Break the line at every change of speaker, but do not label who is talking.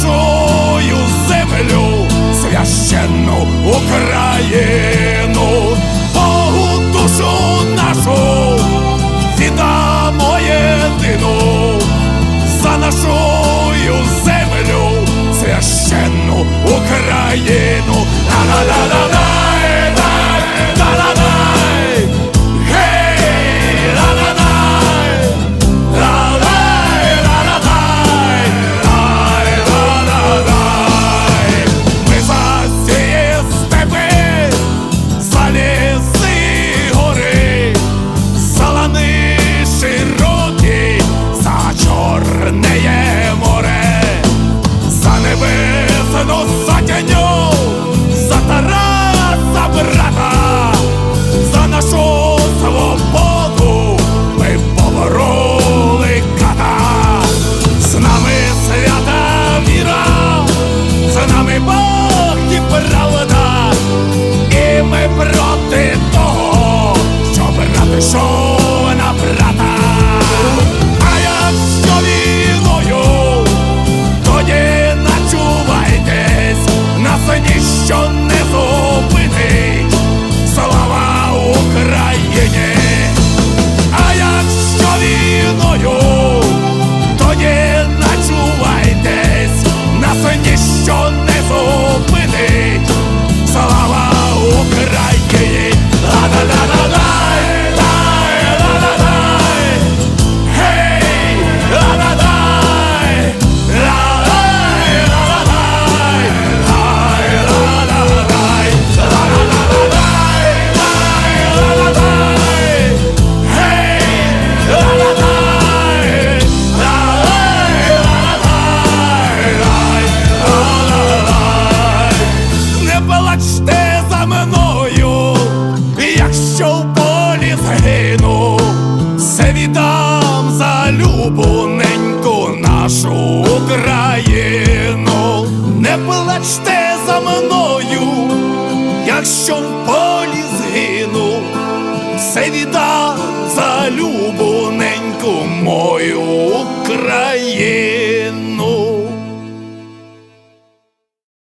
нашу землю, священну Україну, Богу душу нашу віддамо єдину. За нашою землю, священну Україну. Ла-ла-ла-ла-лай, полі згину, все віддам за любоненьку нашу Україну. Не плачте за мною, якщо в полі згину, все віддам за любоненьку мою Україну.